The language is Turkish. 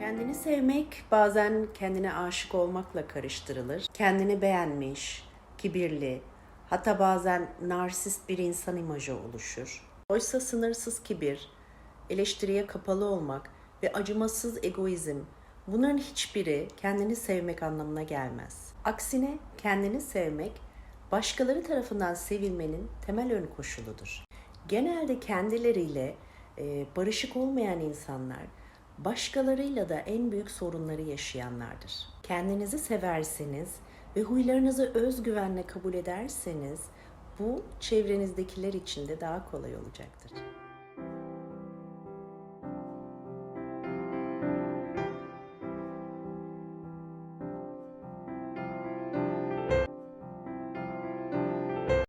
Kendini sevmek bazen kendine aşık olmakla karıştırılır. Kendini beğenmiş, kibirli, hatta bazen narsist bir insan imajı oluşur. Oysa sınırsız kibir, eleştiriye kapalı olmak ve acımasız egoizm bunların hiçbiri kendini sevmek anlamına gelmez. Aksine kendini sevmek başkaları tarafından sevilmenin temel ön koşuludur. Genelde kendileriyle barışık olmayan insanlar başkalarıyla da en büyük sorunları yaşayanlardır. Kendinizi severseniz ve huylarınızı özgüvenle kabul ederseniz bu çevrenizdekiler için de daha kolay olacaktır.